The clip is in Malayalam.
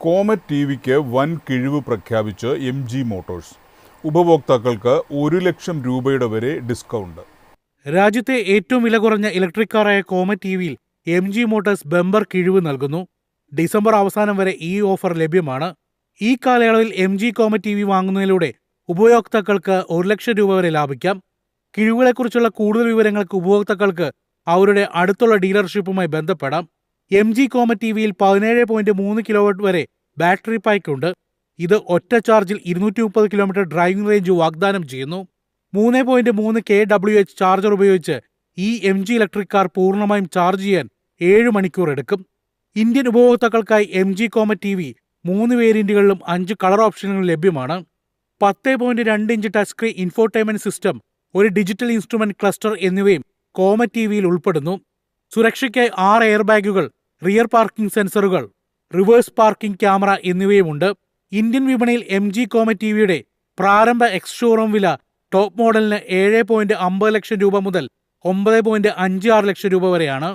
കോമറ്റ് ടി വിക്ക് വൻ കിഴിവ് പ്രഖ്യാപിച്ച് എം ജി മോട്ടോഴ്സ്. ഉപഭോക്താക്കൾക്ക് ഒരു ലക്ഷം രൂപയുടെ വരെ ഡിസ്കൗണ്ട്. രാജ്യത്തെ ഏറ്റവും വില കുറഞ്ഞ ഇലക്ട്രിക് കാറായ കോമറ്റ് ടി വിയിൽ എം ജി മോട്ടോഴ്സ് ബമ്പർ കിഴിവ് നൽകുന്നു. ഡിസംബർ അവസാനം വരെ ഈ ഓഫർ ലഭ്യമാണ്. ഈ കാലയളവിൽ M G Comet T V വാങ്ങുന്നതിലൂടെ ഉപഭോക്താക്കൾക്ക് ഒരു ലക്ഷം രൂപ വരെ ലാഭിക്കാം. കിഴിവുകളെക്കുറിച്ചുള്ള കൂടുതൽ വിവരങ്ങൾക്ക് ഉപഭോക്താക്കൾക്ക് അവരുടെ അടുത്തുള്ള ഡീലർഷിപ്പുമായി ബന്ധപ്പെടാം. എം ജി കോമറ്റ് ടി വിയിൽ പതിനേഴ് പോയിന്റ് മൂന്ന് കിലോവാട്ട് വരെ ബാറ്ററി പായ്ക്ക് ഉണ്ട് ഇത് ഒറ്റ ചാർജിൽ ഇരുന്നൂറ്റി മുപ്പത് കിലോമീറ്റർ ഡ്രൈവിംഗ് റേഞ്ച് വാഗ്ദാനം ചെയ്യുന്നു. മൂന്ന് പോയിന്റ് മൂന്ന് കെ ഡബ്ല്യു എച്ച് ചാർജർ ഉപയോഗിച്ച് ഈ എം ജി ഇലക്ട്രിക് കാർ പൂർണമായും ചാർജ് ചെയ്യാൻ ഏഴ് മണിക്കൂർ എടുക്കും. Indian ഉപഭോക്താക്കൾക്കായി M G Comet T V മൂന്ന് വേരിയന്റുകളിലും അഞ്ച് കളർ ഓപ്ഷനുകളും ലഭ്യമാണ്. പത്ത് പോയിന്റ് രണ്ട് inch touch screen infotainment system ഒരു ഡിജിറ്റൽ ഇൻസ്ട്രുമെന്റ് ക്ലസ്റ്റർ എന്നിവയും കോമറ്റ് ടി വിയിൽ ഉൾപ്പെടുന്നു. സുരക്ഷയ്ക്കായി ആറ് എയർ ബാഗുകൾ റിയർ പാർക്കിംഗ് സെൻസറുകൾ റിവേഴ്സ് പാർക്കിംഗ് ക്യാമറ എന്നിവയുമുണ്ട്. ഇന്ത്യൻ വിപണിയിൽ എം ജി കോമറ്റ് ടി പ്രാരംഭ എക്സ് ഷോറൂം വില ടോപ്പ് മോഡലിന് ഏഴ് പോയിന്റ് അമ്പത് ലക്ഷം രൂപ മുതൽ ഒമ്പത് പോയിന്റ് അഞ്ച് ആറ് ലക്ഷം രൂപ വരെയാണ്.